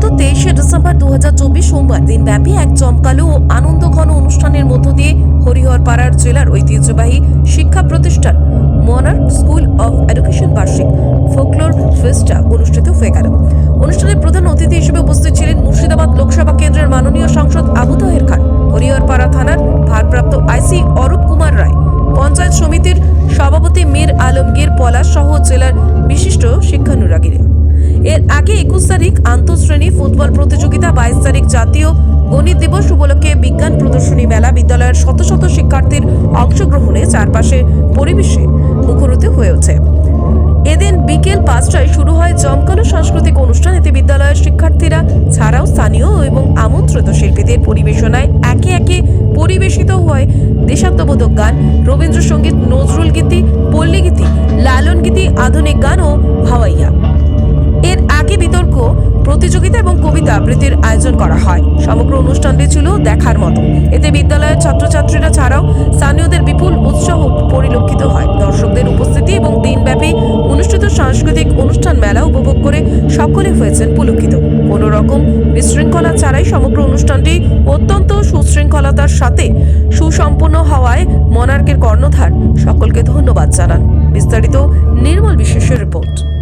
গত তেইশে ডিসেম্বর দুহাজার চব্বিশ সোমবার দিনব্যাপী এক জমকালো ও আনন্দঘন অনুষ্ঠানের মধ্য দিয়ে হরিহর পাড়ার জেলার ঐতিহ্যবাহী শিক্ষা প্রতিষ্ঠান মনার্ক স্কুল অফ এডুকেশন বার্ষিক ফোকলোর ফেস্টা অনুষ্ঠিত হয়ে গেল। অনুষ্ঠানের প্রধান অতিথি হিসেবে উপস্থিত ছিলেন মুর্শিদাবাদ লোকসভা কেন্দ্রের মাননীয় সাংসদ আবু তাহের খান, হরিহরপাড়া থানার ভারপ্রাপ্ত আইসি অরূপ কুমার রায়, পঞ্চায়েত সমিতির সভাপতি মীর আলমগীর পলাশ সহ জেলার বিশিষ্ট শিক্ষানুরাগীরা। এর আগে একুশ তারিখ আন্তঃশ্রেণী ফুটবল প্রতিযোগিতা, বাইশ তারিখ জাতীয় গণিত দিবস উপলক্ষে বিজ্ঞান প্রদর্শনী মেলা বিদ্যালয়ের শত শত শিক্ষার্থীর অংশগ্রহণে চারপাশে পরিবেশে মুখরিত হয়ে ওঠে। এদিন বিকেল পাঁচটায় শুরু হয় জমকালো সাংস্কৃতিক অনুষ্ঠান। এতে বিদ্যালয়ের শিক্ষার্থীরা ছাড়াও স্থানীয় এবং আমন্ত্রিত শিল্পীদের পরিবেশনায় একে একে পরিবেশিত হয় দেশাত্মবোধক গান। রবীন্দ্রসঙ্গীত, নজরুল গীতি, পল্লী গীতি, লালন গীতি, আধুনিক গান ও ভাওয়াইয়া। এর আগে বিতর্ক, প্রতিযোগিতা এবং কবিতা আবৃত্তির আয়োজন করা হয়। সমগ্র অনুষ্ঠানটি ছিল দেখার মতো। এতে বিদ্যালয়ের ছাত্রছাত্রীরা ছাড়াও স্থানীয়দের বিপুল উৎসাহ পরিলক্ষিত হয়। দর্শকদের উপস্থিতি এবং দিনব্যাপী অনুষ্ঠিত সাংস্কৃতিক অনুষ্ঠান মেলা উপভোগ করে সকলে হয়েছেন পুলকিত। কোনো রকম বিশৃঙ্খলা ছাড়াই সমগ্র অনুষ্ঠানটি অত্যন্ত সুশৃঙ্খলতার সাথে সুসম্পন্ন হওয়ায় মনার্কের কর্ণধার। সকলকে ধন্যবাদ জানান। বিস্তারিত নির্মল বিশেষের report.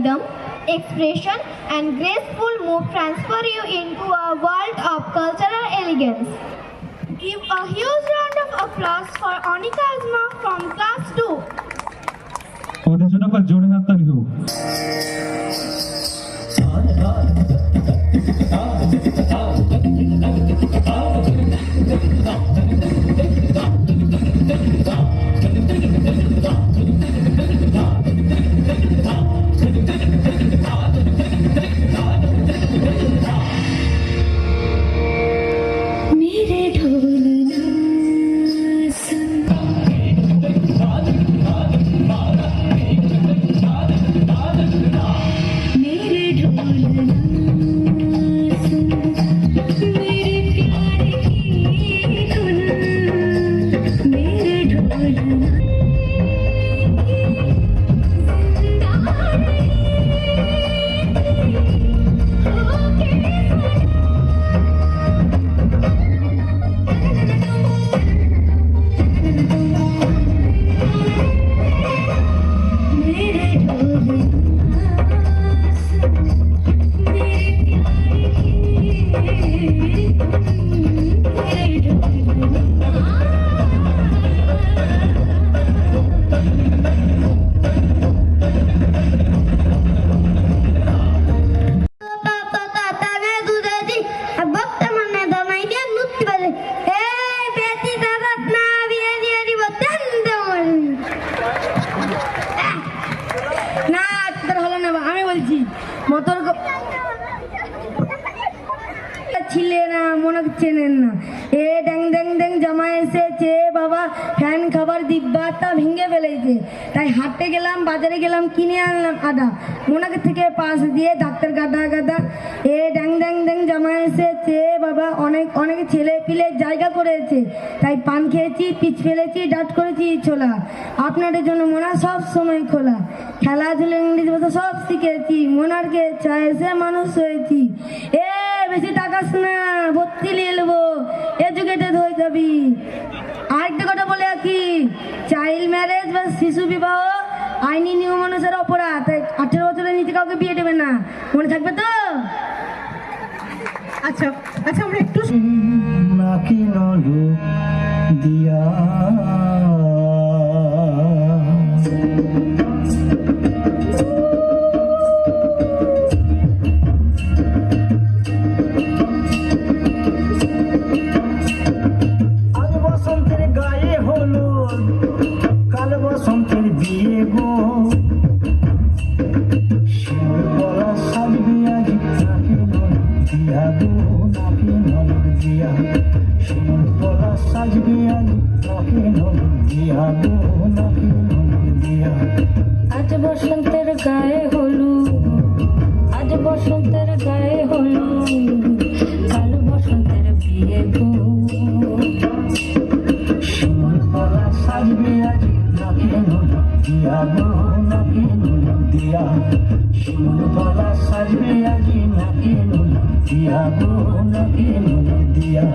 Let the rhythm, expression, and graceful move transfer you into a world of cultural elegance. Give a huge round of applause for Anika Azma from class 2. ওদের জন্য একবার জোরে হাততালি হোক मेरे না এ ড্যাং ড্যাং ড্যাং জামা এসেছে, বাবা। ফ্যান খাবার দিব্যাটা ভেঙে ফেলেছে। তাই হাটে গেলাম, বাজারে গেলাম, কিনে আনলাম আদা। মোনাকে থেকে পাশ দিয়ে ডাক্তার গাদা গাদা, এ ড্যাং ড্যাং ড্যাং জামা এসেছে, বাবা। অনেক অনেক ছেলে পিলে জায়গা করেছে। তাই পান খেয়েছি, পিচ ফেলেছি, ডাট করেছি, ছোলা। আপনাদের জন্য মোনা সব সময় খোলা। খেলাধুলা, ইংলিশ ভাষা সব শিখেছি। মোনারকে চায় এসে মানুষ হয়েছি। এ বেশি টাকাস না ভর্তি নিয়ে নেব। এডুকেটেড হয়ে যাবি। আরেকটা কথা বলে রাখি চাইল্ড ম্যারেজ বা শিশু বিবাহ আইনি নিয়ম অনুসারে অপরাধ। তাই আঠেরো বছরের নিচে কাউকে বিয়ে দেবে না। মনে থাকবে তো? আচ্ছা আচ্ছা আমরা একটু দিয়া আজ বসন্তের গায়ে হলু আজ বসন্তের গায়ে হলু কাল বসন্তের বিয়ে গো গলা সাজবে আজ নাকি দিয়া গো দিয়া। গলা সাজবে আজ নাকি দিয়া গো, নাকি দিয়া।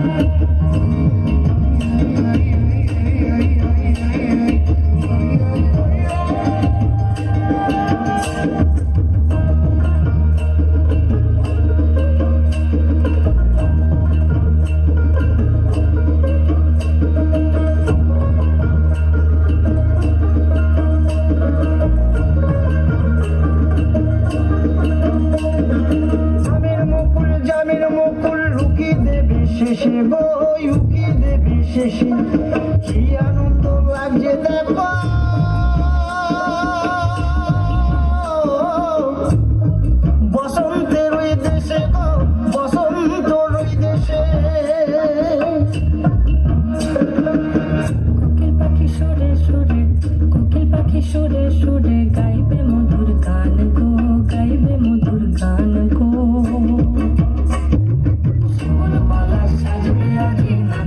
মুকুল রুকি দেবে শেষে গো ইউকি দেবে শেষে কি আনন্দ লাগছে দেখো। বসন্তের ওই দেশে গো বসন্তর ওই দেশে। কোকিল পাখি সুরে সুরে, কোকিল পাখি সুরে মধুর গান গো, গাইবে মধুর গান গো।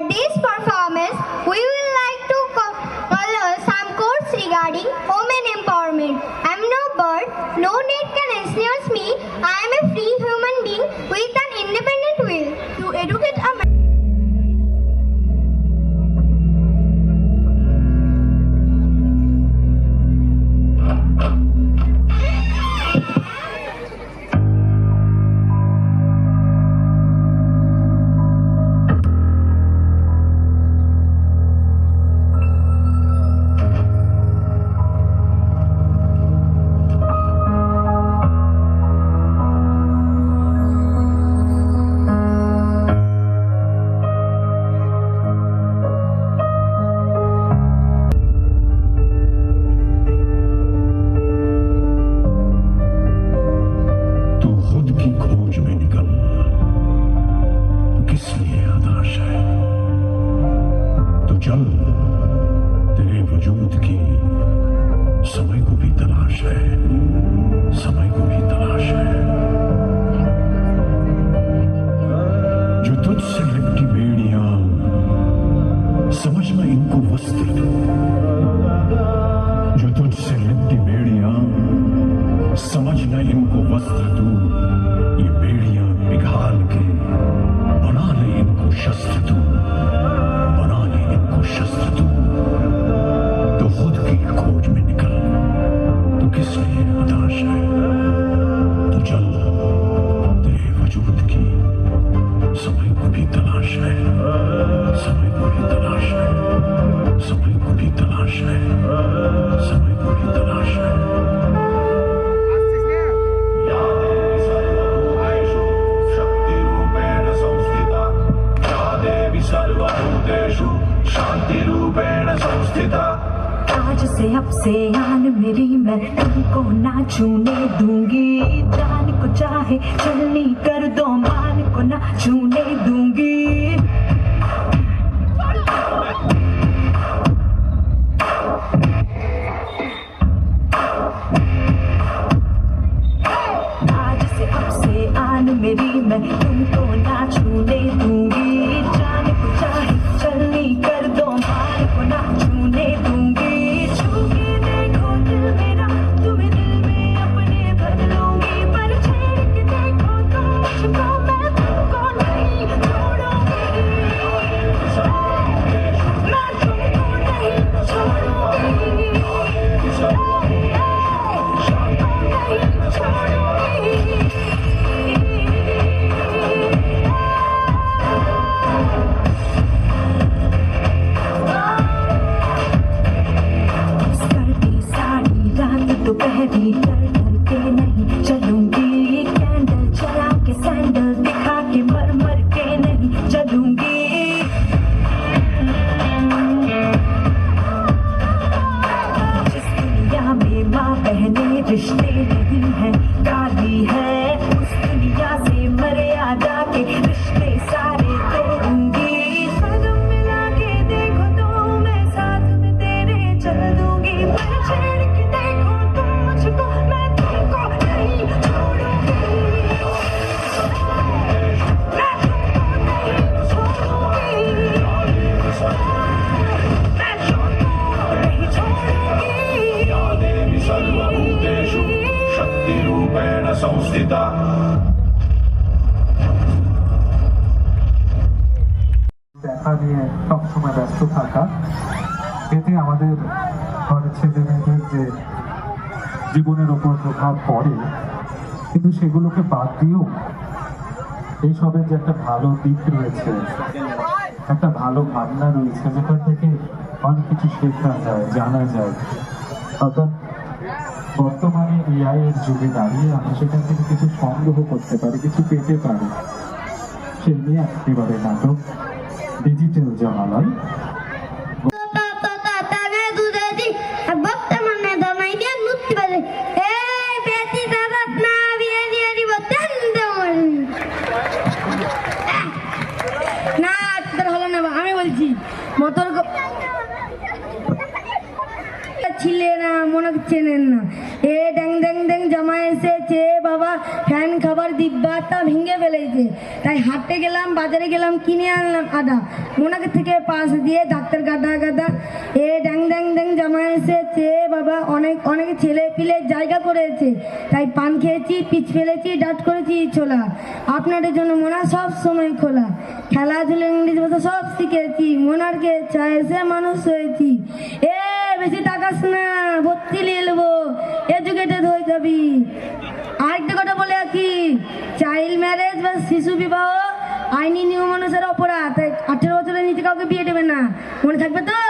For this वस्त्र दो जो तुझसे लिपटी बेड़ियाँ समझ न इनको वस्त्र तू। चाहे चलनी कर दो मान को ना छूने दूँगी। शक्तिरूपेण संस्थिता দেখা নিয়ে সবসময় ব্যস্ত থাকা এতে আমাদের ঘরের ছেলে মেয়েদের যে জীবনের ওপর প্রভাব পড়ে কিন্তু সেগুলোকে বাদ দিয়েও এইসবের যে একটা ভালো দিক রয়েছে একটা ভালো ভাবনা রয়েছে যেটা থেকে অনেক কিছু শেখা যায় জানা যায় অর্থাৎ বর্তমানে এই আয়ের যুগে দাঁড়িয়ে আমরা সেখান থেকে কিছু সংগ্রহ করতে পারি, কিছু পেতে পারি। সে নিয়ে এবারে নাটক ডিজিটাল জমালয়। মতর চেনেন। না এ ড্যাং ড্যাং ড্যাং জামা এসেছে, বাবা, ফ্যান খাবার দিব্যাটা ভেঙে ফেলেছে। তাই হাটে গেলাম, বাজারে গেলাম, কিনে আনলাম আদা। মোনাকে থেকে পাশ দিয়ে ডাক্তার গাদা গাদা। এ ড্যাং ড্যাং ড্যাং জামা এসেছে, বাবা, অনেক অনেক ছেলে পিলে জায়গা করেছে। তাই পান খেয়েছি, পিচ ফেলেছি, ডাট করেছি, ছোলা। আপনাদের জন্য মোনা সব সময় খোলা। খেলাধুলা, ইংলিশ ভাষা সব শিখেছি মোনারকে চায় এসে মানুষ হয়েছি। এ, বেশি টাকা না। ভর্তি নিয়ে নেব। এডুকেটেড হয়ে যাবি। আরেকটা কথা বলে রাখি চাইল্ড ম্যারেজ বা শিশু বিবাহ আইনি নিয়ম অনুসারে অপরাধ। আঠেরো বছরের নিচে কাউকে বিয়ে দেবে না। মনে থাকবে তো?